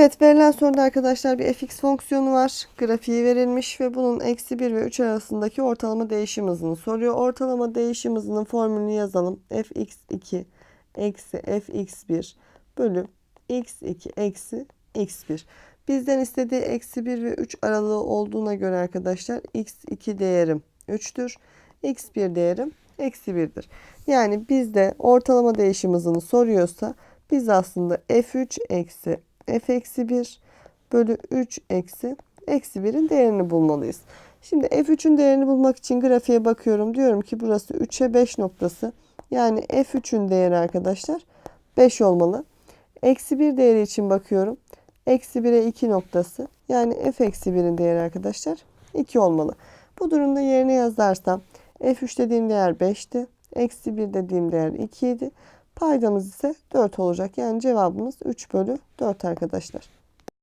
Evet verilen soruda arkadaşlar bir fx fonksiyonu var. Grafiği verilmiş ve bunun eksi 1 ve 3 arasındaki ortalama değişim hızını soruyor. Ortalama değişim hızının formülünü yazalım. fx2 eksi fx1 bölü x2 eksi x1. Bizden istediği eksi 1 ve 3 aralığı olduğuna göre arkadaşlar x2 değerim 3'tür. x1 değerim eksi 1'dir. Yani bizde ortalama değişim hızını soruyorsa biz aslında f3 eksi f eksi 1 bölü 3 eksi eksi 1'in değerini bulmalıyız. Şimdi f3'ün değerini bulmak için grafiğe bakıyorum. Diyorum ki burası 3'e 5 noktası. Yani f3'ün değeri arkadaşlar 5 olmalı. Eksi 1 değeri için bakıyorum. Eksi 1'e 2 noktası. Yani f eksi 1'in değeri arkadaşlar 2 olmalı. Bu durumda yerine yazarsam f3 dediğim değer 5'ti. Eksi 1 dediğim değer 2 idi. Paydamız ise 4 olacak. Yani cevabımız 3 bölü 4 arkadaşlar.